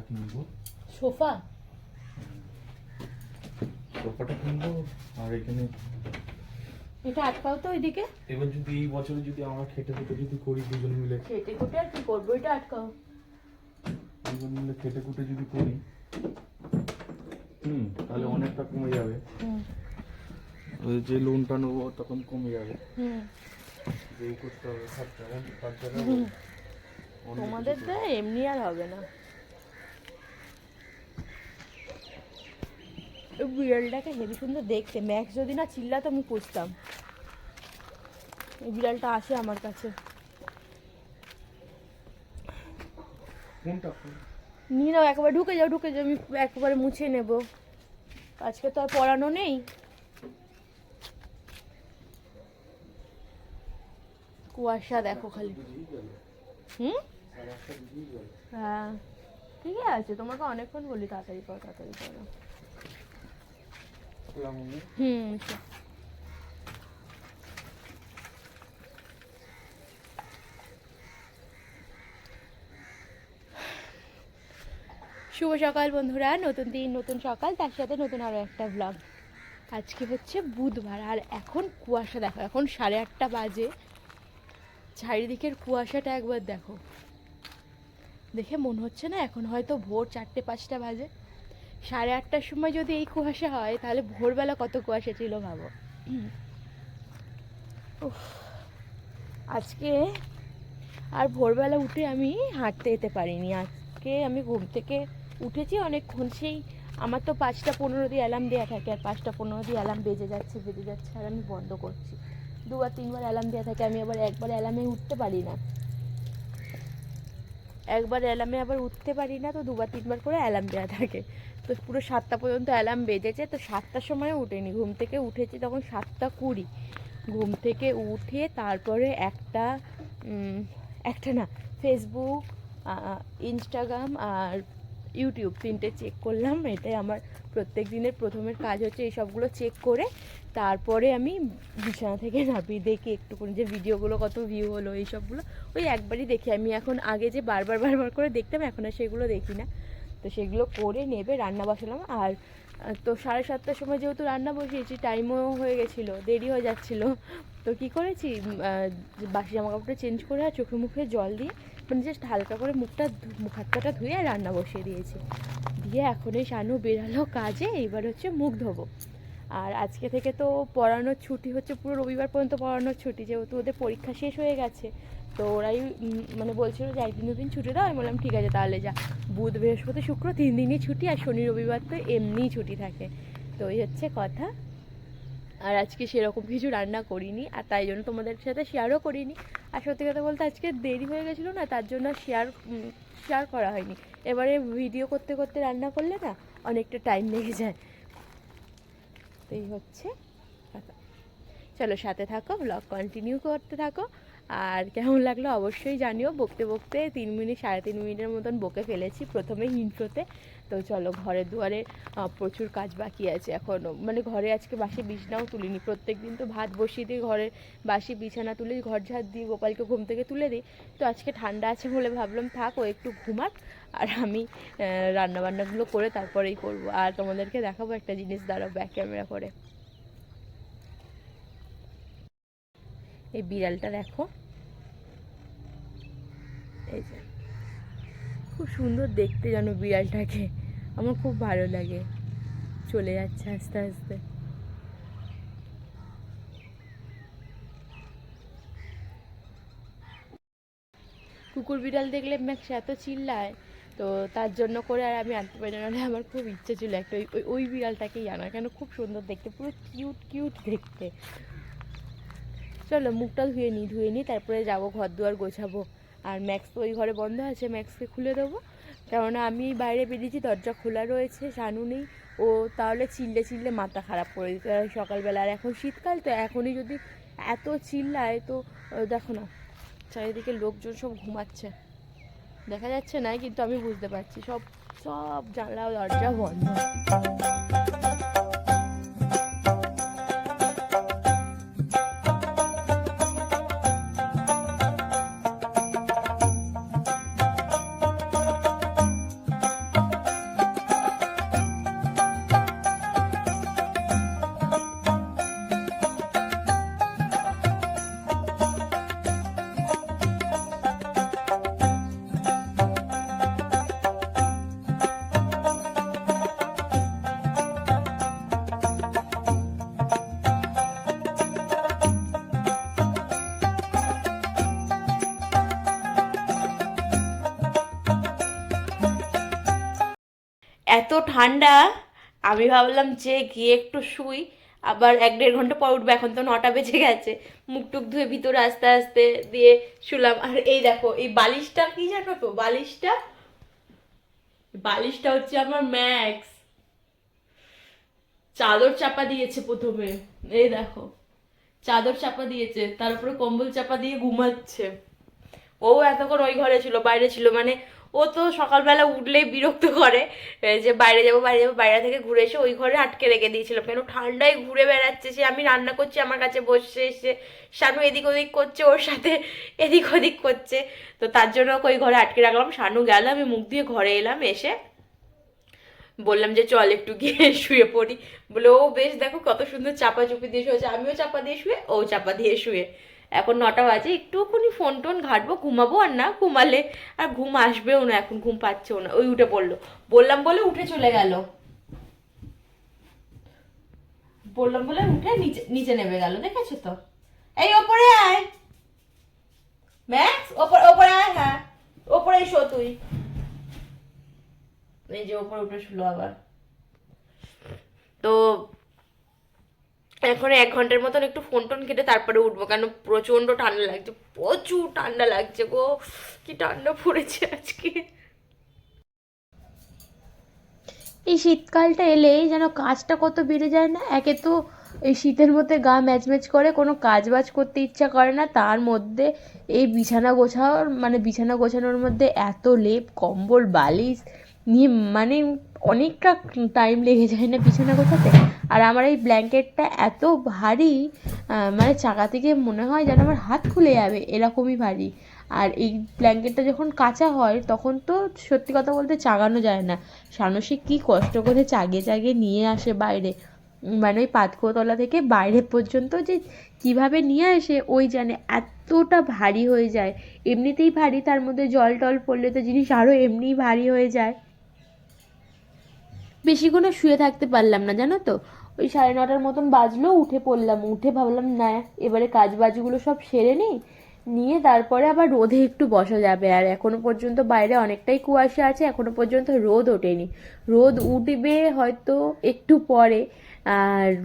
কিনবো সোফা। সোফাটা কিনবো আর এখানে এটা আটকাও তো ওইদিকে। এবার যদি এই বছরে যদি আমরা খেটে খুটে যদি করি দুজন মিলে। খেটে খুটে আর কি করব এটা আটকাও। দুজন মিলে খেটে খুটে যদি করি হুম তাহলে অনেকটা কমে যাবে। হুম। ওই যে লোনটা নেব তখন কমে যাবে। হুম। যে করতে হবে খরচা খরচা হুম। অনেক তোমাদের তো এমনি আর হবে না। বিড়ালটাকে হেবি সুন্দর দেখতে। ম্যাক্স যদি না চিল্লাতো, আমি পুষতাম। এই বিড়ালটা আসে আমার কাছে। নিয়ে নাও, একবার ঢুকে যাও ঢুকে যাও, আমি একবারে মুছে নেব। আজকে তো আর পড়ানো নেই। কুয়াশা দেখো খালি। হুম? হ্যাঁ। ঠিকই আছে, তোমাকে অনেকক্ষণ বলি, তাড়াতাড়ি করো, তাড়াতাড়ি লামনি আচ্ছা। শুভ সকাল বন্ধুরা, নতুন দিন, নতুন সকাল, তার সাথে নতুন আরও একটা ব্লগ আজকে হচ্ছে বুধবার, আর এখন কুয়াশা, দেখো, এখন সাড়ে আটটা বাজে। চারিদিকের কুয়াশাটা একবার দেখো। দেখে মনে হচ্ছে না, এখন হয়তো ভোর চারটে পাঁচটা বাজে। সাড়ে আটটার সময় যদি এই কুয়াশা হয়, তাহলে ভোরবেলা কত কুয়াশা ছিল ভাবো। আজকে আর ভোরবেলা উঠে আমি হাঁটতে যেতে পারিনি। আজকে আমি ঘুম থেকে উঠেছি অনেকক্ষণ, সেই আমার তো পাঁচটা পনেরো দিয়ে অ্যালার্ম দেওয়া থাকে, আর পাঁচটা পনেরো দিয়ে অ্যালার্ম বেজে যাচ্ছে বেজে যাচ্ছে, আর আমি বন্ধ করছি। দুবার তিনবার অ্যালার্ম দেওয়া থাকে, আমি আবার একবার অ্যালার্মে উঠতে পারি না। একবার অ্যালার্মে আবার উঠতে পারি না, তো দুবার তিনবার করে অ্যালার্ম দেওয়া থাকে। তো পুরো সাতটা পর্যন্ত অ্যালার্ম বেজেছে, তো সাতটার সময় উঠেনি। ঘুম থেকে উঠেছি তখন সাতটা কুড়ি। ঘুম থেকে উঠে তারপরে একটা একটা না ফেসবুক ইনস্টাগ্রাম আর ইউটিউব তিনটে চেক করলাম, এটাই আমার প্রত্যেক দিনের প্রথমের কাজ হচ্ছে এই সবগুলো চেক করে, তারপরে আমি বিছানা থেকে নামিয়ে দেখি একটুখানি যে ভিডিওগুলো কত ভিউ হলো, এই সবগুলো। ওই একবারই দেখি, আমি এখন আগে যে বারবার বারবার করে দেখতাম, এখন আর সেগুলো দেখি না। তো সেগুলো করে নেবে, রান্না বসালাম, আর তো সাড়ে সাতটার সময় যেহেতু রান্না বসিয়েছি টাইমও হয়ে গেছিল, দেরি হয়ে যাচ্ছিল, তো কি করেছি? বাসি জামা কাপড়টা চেঞ্জ করে আর চোখে মুখে জল দিয়ে মানে জাস্ট হালকা করে মুখটা মুখ হাত পাটা ধুয়ে রান্না বসিয়ে দিয়েছি। দিয়ে এখন এই শানু বেরালো কাজে এইবার হচ্ছে মুখ ধোবো। আর আজকে থেকে তো পড়ানোর ছুটি হচ্ছে, পুরো রবিবার পর্যন্ত পড়ানোর ছুটি, যেহেতু ওদের পরীক্ষা শেষ হয়ে গেছে। তো ওরাই মানে বলছিল যে একদিন দুদিন ছুটি দাও, আমি বললাম, ঠিক আছে, তাহলে যা। বুধ, বৃহস্পতি, শুক্র তিন দিনই ছুটি, আর শনি, রবিবার তো এমনিই ছুটি থাকে। তো এই হচ্ছে কথা। আর আজকে সেরকম কিছু রান্না করিনি, আর তাই জন্য তোমাদের সাথে শেয়ারও করিনি। আর সত্যি কথা বলতে আজকে দেরি হয়ে গেছিল না, তার জন্য শেয়ার শেয়ার করা হয়নি। এবারে ভিডিও করতে করতে রান্না করলে না অনেকটা টাইম লেগে যায়। তো এই হচ্ছে চলো সাথে থাকো ব্লগ কন্টিনিউ করতে থাকো। আর কেমন লাগল অবশ্যই জানিও, বকতে বকতে তিন মিনিট, সাড়ে তিন মিনিটের মতন বকে ফেলেছি প্রথমে ইন্ট্রোতে তো চলো ঘরে দুয়ারে প্রচুর কাজ বাকি আছে এখনও মানে ঘরে আজকে বাসি বিছানাও তুলিনি। প্রত্যেক দিন তো ভাত বসিয়ে দিয়ে ঘরে, বাসি বিছানা তুলে, ঘর ঝাড় দিয়ে গোপালকে ঘুম থেকে তুলে দিই। তো আজকে ঠান্ডা আছে বলে ভাবলাম, থাক ও একটু ঘুমাক আর আমি রান্নাবান্নাগুলো করে তারপরেই করব। আর তোমাদেরকে দেখাবো একটা জিনিস, দাঁড়াও ব্যাক ক্যামেরা করে। এই বিড়ালটা দেখো। এই যে। খুব সুন্দর দেখতে জানো বিড়ালটাকে। আমার খুব ভালো লাগে। চলে যাচ্ছে আস্তে আস্তে। কুকুর বিড়াল দেখলে ম্যাক্স এত চিল্লায়, তো তার জন্য করে আর আমি আনতে পারি না আমার খুব ইচ্ছে ছিল একটা ওই, ওই- বিড়ালটাকেই আনা কেন? খুব সুন্দর দেখতে, পুরো কিউট কিউট দেখতে। চলো, মুখটা ধুয়ে নিই ধুয়ে নিই তারপরে যাব, ঘর দুয়ার গোছাবো। আর ম্যাক্স তো ওই ঘরে বন্ধ আছে, ম্যাক্সকে খুলে দেবো। কেননা আমি বাইরে বেরিয়েছি, দরজা খোলা রয়েছে, শানু নেই। ও তাহলে চিল্লে চিল্লে মাথা খারাপ করে দিতে। সকালবেলা, আর এখন শীতকাল, তো এখনই যদি এত চিল্লায়, তো দেখো না, চারিদিকে লোকজন সব ঘুমাচ্ছে। দেখা যাচ্ছে না কিন্তু আমি বুঝতে পারছি, সব সব জানলা দরজা বন্ধ। ঠান্ডা, আমি ভাবলাম যে গিয়ে একটু শুই। আবার এক দেড় ঘণ্টা পর উঠবে, এখন তো নটা বেজে গেছে। মুখ টুক ধুয়ে ভিতরে আস্তে আস্তে দিয়ে শুলাম। আর এই দেখো, এই বালিশটা, কি জানো তো? বালিশটা বালিশটা হচ্ছে আমার ম্যাক্স। চাদর চাপা দিয়েছে প্রথমে। এই দেখো, চাদর চাপা দিয়েছে, তার উপরে কম্বল চাপা দিয়ে ঘুমাচ্ছে। ও এতক্ষণ ওই ঘরে ছিল, বাইরে ছিল মানে ও তো সকালবেলা উঠলেই বিরক্ত করে যে বাইরে যাব বাইরে যাব, বাইরে থেকে ঘুরে এসে ওই ঘরে আটকে রেখে দিয়েছিলাম কেন ঠান্ডায় ঘুরে বেড়াচ্ছে, সে আমি রান্না করছি, আমার কাছে বসে এসে শানু এদিক ওদিক করছে, ওর সাথে এদিক ওদিক করছে। তো তার জন্য ওই ঘরে আটকে রাখলাম। শানু গেল, আমি মুখ দিয়ে ঘরে এলাম, এসে বললাম যে চল একটু গিয়ে শুয়ে পড়ি। বলে, ও বেশ দেখো কত সুন্দর চাপা চুপি দিয়ে শুয়েছে, আমিও চাপা দিয়ে শুয়ে, ও চাপা দিয়ে শুয়ে। এখন নটা বাজে, একটুখানি ফোন টোন ঘাটবো, ঘুমাবো আর না ঘুমালে। আর ঘুম আসবেও না এখন, ঘুম পাচ্ছেও না। ওই উঠে পড়ল। বললাম বলে উঠে চলে গেল। বললাম বলে উঠে নিচে নিচে নেমে গেল, দেখেছ তো? এই ওপরে আয়। ম্যাক্স ওপরে ওপরে আয় হ্যাঁ। ওপরে এসো তুই। এই যে ওপরে উঠে শুলো আবার। তো এখন এক ঘণ্টার মতন একটু ফোন টোন কেটে তারপরে উঠবো, কেন প্রচণ্ড ঠান্ডা লাগছে, প্রচুর ঠান্ডা লাগছে গো, কি ঠান্ডা পড়েছে আজকে। এই শীতকালটা এলেই যেন কাজটা কত বেড়ে যায় না, একে তো এই শীতের মধ্যে গা ম্যাচ ম্যাচ করে, কোনো কাজ বাজ করতে ইচ্ছা করে না, তার মধ্যে এই বিছানা গোছানোর মানে বিছানা গোছানোর মধ্যে এত লেপ, কম্বল, বালিশ, নিয়ে মানে অনেকটা টাইম লেগে যায় না বিছানা গোছাতে। আর আমার এই ব্ল্যাঙ্কেটটা এত ভারী মানে চাকা থেকে মনে হয় যেন আমার হাত খুলে যাবে এরকমই ভারী। আর এই ব্ল্যাঙ্কেটটা যখন কাঁচা হয়, তখন তো সত্যি কথা বলতে চাগানো যায় না। সানসি কি কষ্ট করে চাগে চাগে নিয়ে আসে বাইরে। মানে ওই পাতকুয়োতলা থেকে বাইরে পর্যন্ত যে কীভাবে নিয়ে আসে, ওই জানে। এতটা ভারী হয়ে যায়। এমনিতেই ভারী, তার মধ্যে জল টল পড়লে তো জিনিস আরও এমনিই ভারী হয়ে যায়। বেশিক্ষণ আর শুয়ে থাকতে পারলাম না, জানো তো? ওই সাড়ে নটার মতন বাজলো, উঠে পড়লাম, উঠে ভাবলাম, না, এবারে কাজ বাজগুলো সব সেরে নিই। নিয়ে তারপরে আবার রোদে একটু বসা যাবে। আর এখনও পর্যন্ত বাইরে অনেকটাই কুয়াশা আছে, এখনও পর্যন্ত রোদ ওঠেনি। রোদ উঠবে হয়তো একটু পরে। আর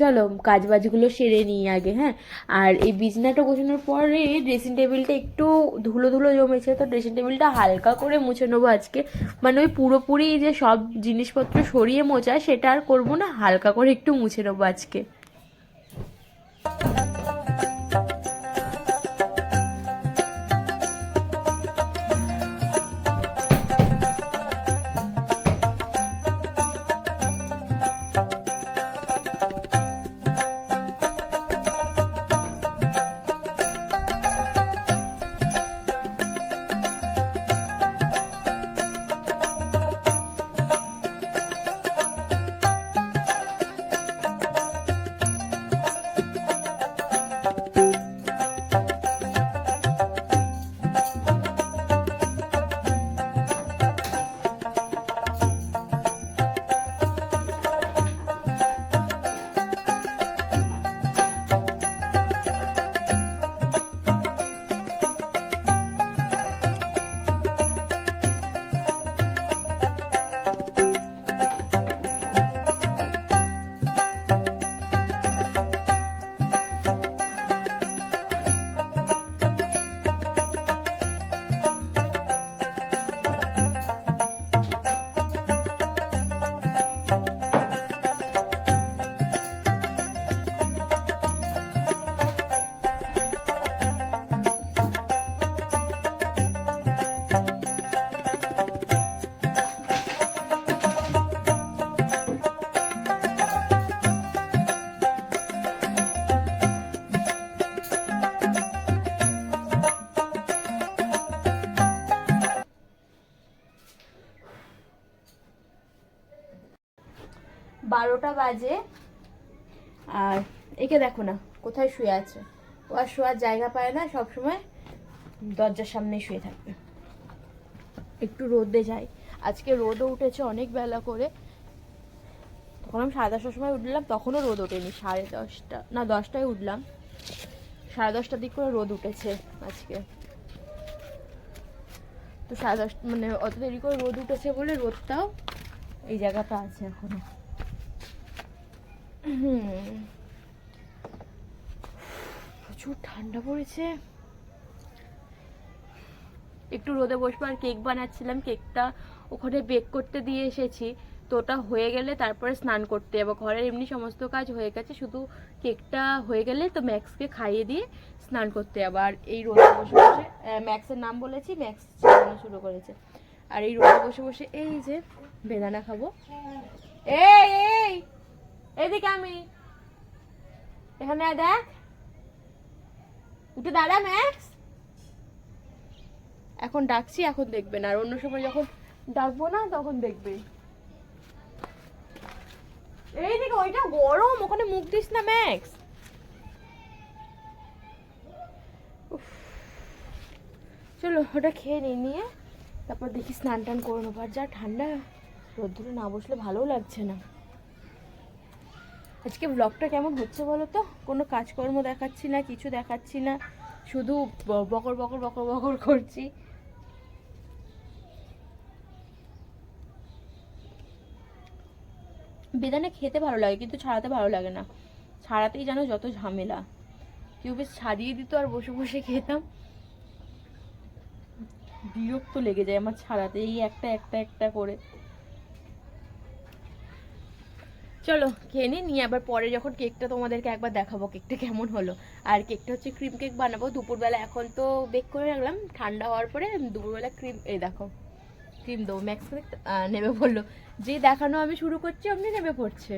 চলো কাজ বাজগুলো সেরে নিই আগে হ্যাঁ? আর এই বিছনাটা গোছানোর পরে ড্রেসিং টেবিলটা একটু ধুলো ধুলো জমেছে, তো ড্রেসিং টেবিলটা হালকা করে মুছে নেব আজকে। মানে ওই পুরোপুরি যে সব জিনিসপত্র সরিয়ে মোছা, সেটা আর করব না, হালকা করে একটু মুছে নেব আজকে। বাজে। আর একে দেখো না, কোথায় শুয়ে আছে? ও আর শোয়ার জায়গা পায় না, সবসময় দরজার সামনে শুয়ে থাকবে একটু রোদে যাই। আজকে রোদও উঠেছে অনেক বেলা করে। তখন আমি সাড়ে দশটার সময় উঠলাম, তখনও রোদ ওঠেনি, সাড়ে দশটা, না দশটায় উঠলাম। সাড়ে দশটার দিক করে রোদ উঠেছে আজকে। তো সাড়ে দশটা মানে অত দেরি করে রোদ উঠেছে বলে রোদটাও এই জায়গাটা আছে এখনও। প্রচুর ঠান্ডা পড়েছে। একটু রোদে বসবো আর কেক বানাচ্ছিলাম কেকটা ওখানে বেক করতে দিয়ে এসেছি। তো ওটা হয়ে গেলে তারপরে স্নান করতে যাব। ঘরের এমনি সমস্ত কাজ হয়ে গেছে শুধু কেকটা হয়ে গেলে তো ম্যাক্সকে খাইয়ে দিয়ে স্নান করতে যাব। আর এই রোদে বসে বসে ম্যাক্সের নাম বলেছি ম্যাক্স চালানো শুরু করেছে। আর এই রোদে বসে বসে এই যে বেদানা খাব। এই এই এদিকে আমি। এখানে দেখ। উঠে দাঁড়া ম্যাক্স এখন ডাকছি, এখন দেখবে না। আর অন্য সময় যখন ডাকবো না, তখন দেখবে। এই দিকে ওইটা গরম। ওখানে মুখ দিস না ম্যাক্স। চলো, ওটা খেয়ে নিই নিয়ে তারপর দেখি স্নান টান করে নেব। আর যা ঠান্ডা, রোদ্দুরে না বসলে ভালোও লাগছে না। আজকে ব্লগটা কেমন হচ্ছে বলো তো কোনো কাজকর্ম দেখাচ্ছি না, কিছু দেখাচ্ছি না, শুধু বকর বকর বকর বকর করছি। বেদানা খেতে ভালো লাগে, কিন্তু ছাড়াতে ভালো লাগে না। ছাড়াতেই যেন যত ঝামেলা। কেউ বেশ ছাড়িয়ে দিত আর বসে বসে খেতাম। বিরক্ত লেগে যায় আমার ছাড়াতে, এই একটা একটা একটা করে। চলো, খেয়ে নিই, নিয়ে আবার পরে যখন কেকটা তোমাদেরকে একবার দেখাবো কেকটা কেমন হলো। আর কেকটা হচ্ছে ক্রিম কেক বানাবো। দুপুরবেলা এখন তো বেক করে রাখলাম, ঠান্ডা হওয়ার পরে দুপুরবেলা ক্রিম এই দেখো ক্রিম দেবো। ম্যাক্স নেবে বলল। যে দেখানো আমি শুরু করছি, অমনি নেবে পড়ছে।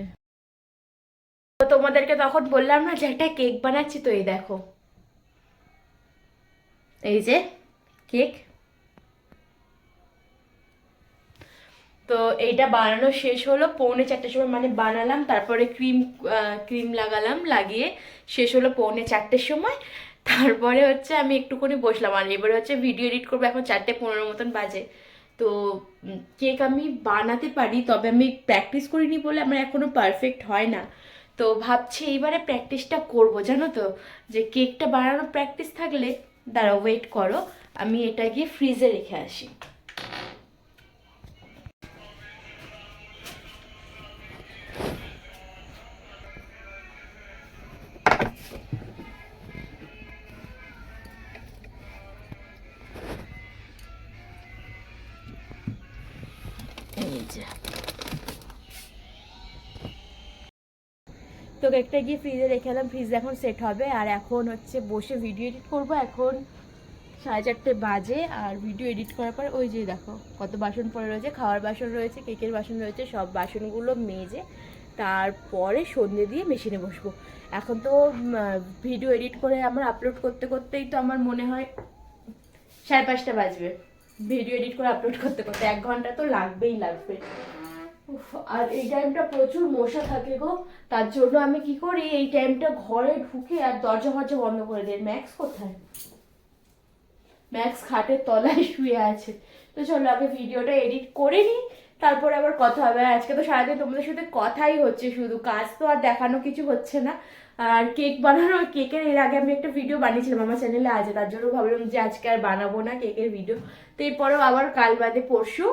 তোমাদেরকে তখন বললাম না যে একটা কেক বানাচ্ছি, তো এই দেখো। এই যে কেক তো এইটা বানানো শেষ হলো, পৌনে চারটের সময় মানে বানালাম, তারপরে ক্রিম ক্রিম লাগালাম, লাগিয়ে শেষ হলো পৌনে চারটের সময়। তারপরে হচ্ছে আমি একটুখানি বসলাম, আর এবারে হচ্ছে ভিডিও এডিট করব, এখন চারটে পনেরো মতন বাজে। তো কেক আমি বানাতে পারি, তবে আমি প্র্যাকটিস করিনি বলে আমার এখনও পারফেক্ট হয় না। তো ভাবছি এইবারে প্র্যাকটিসটা করব, জানো তো? যে কেকটা বানানোর প্র্যাকটিস থাকলে, দাঁড়াও ওয়েট করো। আমি এটা গিয়ে ফ্রিজে রেখে আসি। তো কেকটা গিয়ে ফ্রিজে রেখে এলাম। ফ্রিজ এখন সেট হবে। আর এখন হচ্ছে বসে ভিডিও এডিট করব। এখন সাড়ে চারটে বাজে। আর ভিডিও এডিট করার পর ওই যে দেখো, কত বাসন পড়ে রয়েছে। খাওয়ার বাসন রয়েছে কেকের বাসন রয়েছে, সব বাসনগুলো মেজে তারপরে সন্ধে দিয়ে মেশিনে বসবো। এখন তো ভিডিও এডিট করে আমার আপলোড করতে করতেই তো আমার মনে হয় সাড়ে পাঁচটা বাজবে। ভিডিও এডিট করে আপলোড করতে করতে এক ঘণ্টা তো লাগবেই লাগবে। আর এই টাইমটা প্রচুর মশা থাকে গো। তার জন্য আমি কি করি, এই টাইমটা ঘরে ঢুকে আর দরজা ফরজা বন্ধ করে দিই। ম্যাক্স কোথায়? ম্যাক্স খাটের তলায় শুয়ে আছে। তো চলো, আগে ভিডিওটা এডিট করে নিই, তারপরে আবার কথা হবে। আজকে তো সারাদিন তোমাদের সাথে কথাই হচ্ছে, শুধু কাজ তো আর দেখানো কিছু হচ্ছে না। আর কেক বানানো, কেকের এর আগে আমি একটা ভিডিও বানিয়েছিলাম আমার চ্যানেলে আছে তার জন্য ভাবলাম যে আজকে আর বানাবো না কেকের ভিডিও তো এরপরেও আবার কাল বাদে পরশু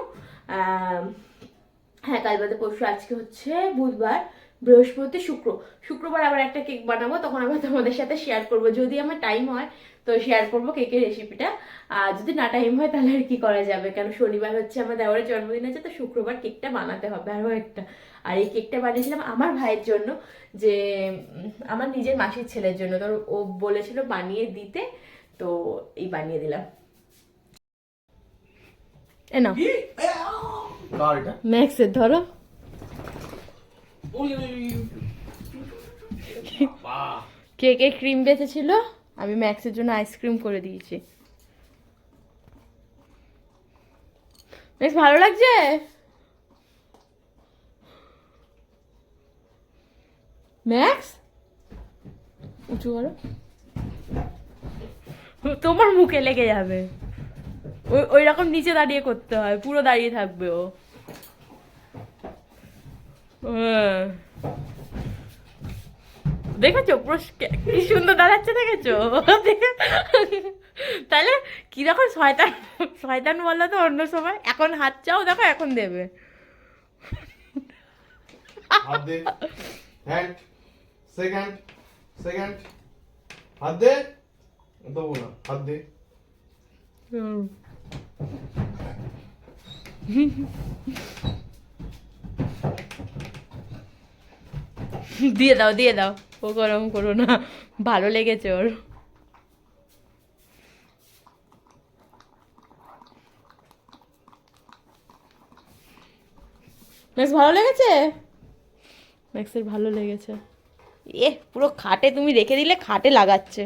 হ্যাঁ কাল বাদে পরশু, আজকে হচ্ছে বুধবার, বৃহস্পতি, শুক্র। শুক্রবার আবার একটা কেক বানাবো, তখন আবার তোমাদের সাথে শেয়ার করব। যদি আমার টাইম হয়, তো শেয়ার করব কেকের রেসিপিটা আর যদি না টাইম হয়, তাহলে আর কি করা যাবে? কারণ শনিবার হচ্ছে আমার দেওয়ারের জন্মদিন আছে, তো শুক্রবার কেকটা বানাতে হবে আরও একটা। আর এই কেকটা বানিয়েছিলাম আমার ভাইয়ের জন্য যে আমার নিজের মাসির ছেলের জন্য। তো ও বলেছিল বানিয়ে দিতে তো এই বানিয়ে দিলাম। এ এটা? ম্যাক্সের ধরো। কেকে ক্রিম বেঁচেছিল আমি ম্যাক্সের জন্য আইসক্রিম করে দিয়েছি। বেশ ভালো লাগছে? ম্যাক্স উঁচু করো তোমার মুখে লেগে যাবে। ওই ওই রকম নিচে দাঁড়িয়ে করতে হয়, পুরো দাঁড়িয়ে থাকবে ও। হ্যাঁ। দেখেছ? কে- সুন্দর দাঁড়াচ্ছে দেখেছ? তাহলে কীরকম শয়তান শয়তান বলল তো অন্য সময়। এখন হাত চাও, দেখো, এখন দেবে। Hand second second. হাত দে। দেবো না, হাত দে। দিয়ে দাও দিয়ে দাও। ও গরম করো না। ভালো লেগেছে ওর। ম্যাক্স, ভালো লেগেছে? ম্যাক্সের ভালো লেগেছে। এ পুরো খাটে তুমি রেখে দিলে খাটে লাগাচ্ছে।